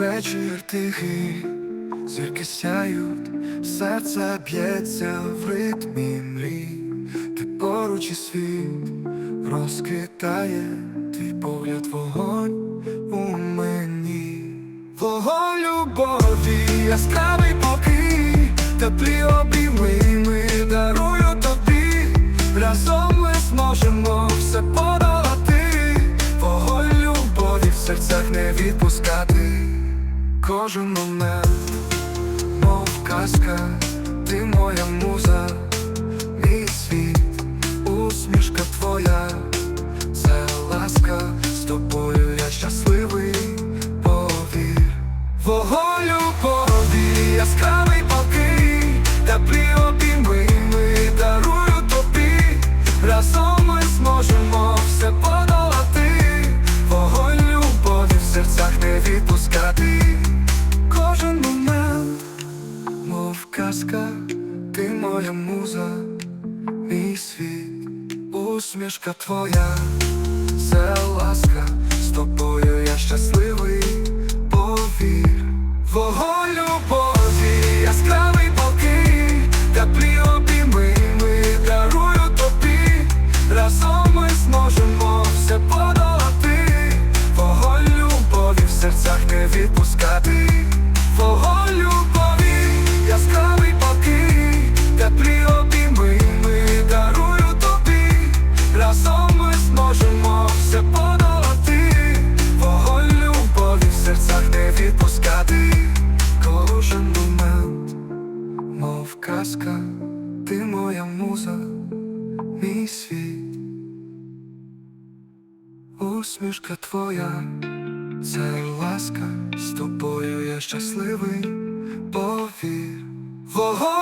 вечір тихий, зірки сяють, серце б'ється в ритмі мрій, ти поруч і світ розквітає, твій погляд вогонь у мені, вогонь любові, яскравий покій, теплі обійми ми дарую тобі, разом ми зможемо все подолати, вогонь любові в серцях не відпускати, кожен момент, мов казка, ти моя муза, мій світ, усмішка твоя, це ласка, з тобою я щасливий, повір. Вогонь любові, яскравий покій, теплі обійми ми дарую тобі, разом ми зможемо казка, ти моя муза, мій світ, усмішка твоя, це ласка, з тобою я щасливий, відпускати кожен момент, мов казка, ти моя муза, мій світ, усмішка твоя, це ласка, з тобою я щасливий, повір. Вогонь